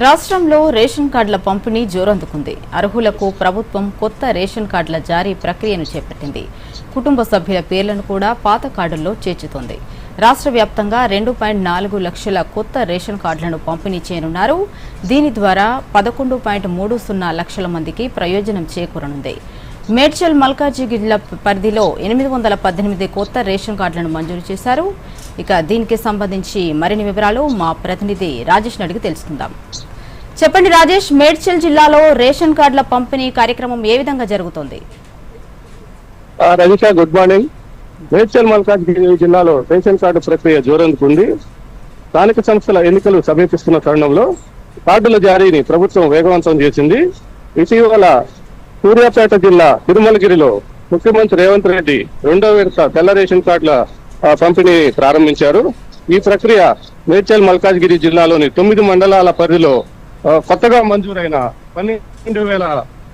రాష్ట్రంలో రేషన్ కార్డుల పంపిణీ జోరందుకుంది. అర్హులకు ప్రభుత్వం కొత్త రేషన్ కార్డుల జారీ ప్రక్రియను చేపట్టింది. కుటుంబ సభ్యుల పేర్లను కూడా పాత కార్డుల్లో చేర్చుతోంది. రాష్ట్ర వ్యాప్తంగా రెండు పాయింట్ నాలుగు లక్షల కొత్త రేషన్ కార్డులను పంపిణీ చేయనున్నారు. దీని ద్వారా పదకొండు పాయింట్ మూడు సున్నా లక్షల మందికి ప్రయోజనం చేకూరనుంది. మేడ్చల్ మల్కాజిగిడ్ల పరిధిలో ఎనిమిది వందల పద్దెనిమిది కొత్త రేషన్ కార్డులను మంజూరు చేశారు. ఇక దీనికి సంబంధించి మరిన్ని వివరాలు మా ప్రతినిధి రాజేష్ అడిగి తెలుసుకుందాం. చెప్పండి రాజేష్ మేడ్చల్ జిల్లాలో రేషన్ కార్డుల పంపిణీ కార్యక్రమం ఏ విధంగా జరుగుతుంది? రవిక గుడ్ మార్నింగ్ మేడ్చల్ మల్కాజిగిరి జిల్లాలో రేషన్ కార్డు ప్రక్రియ జోరందుకుంది స్థానిక సంస్థల ఎన్నికలు సమీపిస్తున్న తరుణంలో కార్డుల జారీని ప్రభుత్వం వేగవంతం చేసింది. ఇటీవల సూర్యాపేట జిల్లా తిరుమలగిరిలో ముఖ్యమంత్రి రేవంత్ రెడ్డి రెండో విడత తెల్ల రేషన్ కార్డుల పంపిణీ ప్రారంభించారు. ఈ ప్రక్రియ మేడ్చల్ మల్కాజ్గిరి జిల్లాలోని తొమ్మిది మండలాల పరిధిలో కొత్తగా మంజూరైన పన్నెండు వేల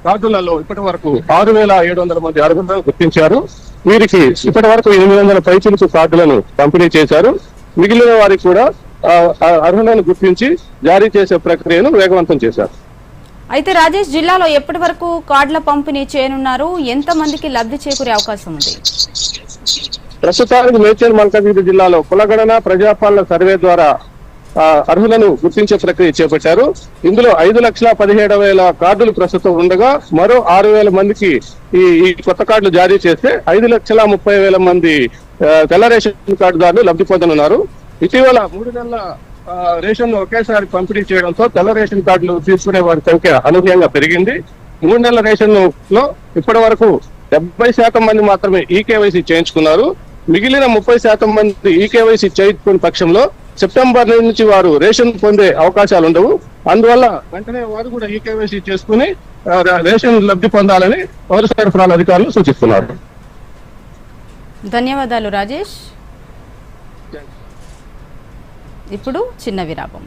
కార్డులలో ఇప్పటి వరకు ఆరు వేల ఏడు వందల మంది అర్హులను గుర్తించారు. వీరికి ఇప్పటి వరకు ఎనిమిది వందల పైచిలుకు కార్డులను పంపిణీ చేశారు. మిగిలిన వారికి కూడా అర్హులను గుర్తించి జారీ చేసే ప్రక్రియను వేగవంతం చేశారు. అయితే రాజేష్ జిల్లాలో ఎప్పటి వరకు కార్డుల పంపిణీ చేయనున్నారు? ఎంత మందికి లబ్ధి చేకూరే అవకాశం ఉంది? ప్రస్తుతానికి మేడ్చల్ మల్కాజ్గిరి జిల్లాలో కులగణన ప్రజాపాలన సర్వే ద్వారా అర్హులను గుర్తించే ప్రక్రియ చేపట్టారు. ఇందులో ఐదు లక్షల పదిహేడు వేల కార్డులు ప్రస్తుతం ఉండగా మరో ఆరు వేల మందికి ఈ ఈ కొత్త కార్డులు జారీ చేస్తే ఐదు లక్షల ముప్పై వేల మంది తెల్ల రేషన్ కార్డుదారులు లబ్ధి పొందనున్నారు. ఇటీవల మూడు నెలల రేషన్ ఒకేసారి పంపిణీ చేయడంతో తెల్ల రేషన్ కార్డులు తీసుకునే వారి సంఖ్య అనూహ్యంగా పెరిగింది. మూడు నెలల రేషన్లో ఇప్పటి వరకు డెబ్బై శాతం మంది మాత్రమే ఈ కేవైసీ చేయించుకున్నారు. మిగిలిన ముప్పై శాతం మంది ఈ కేవైసీ చేయించుకునే పక్షంలో సెప్టెంబర్ నుంచి వారు రేషన్ పొందే అవకాశాలు ఉండవు. అందువల్ల వెంటనే వారు కూడా ఈ కేవైసీ చేసుకుని రేషన్ లబ్ధి పొందాలని పౌర సరఫరాల అధికారులు సూచిస్తున్నారు. ధన్యవాదాలు రాజేష్. ఇప్పుడు చిన్న విరామం.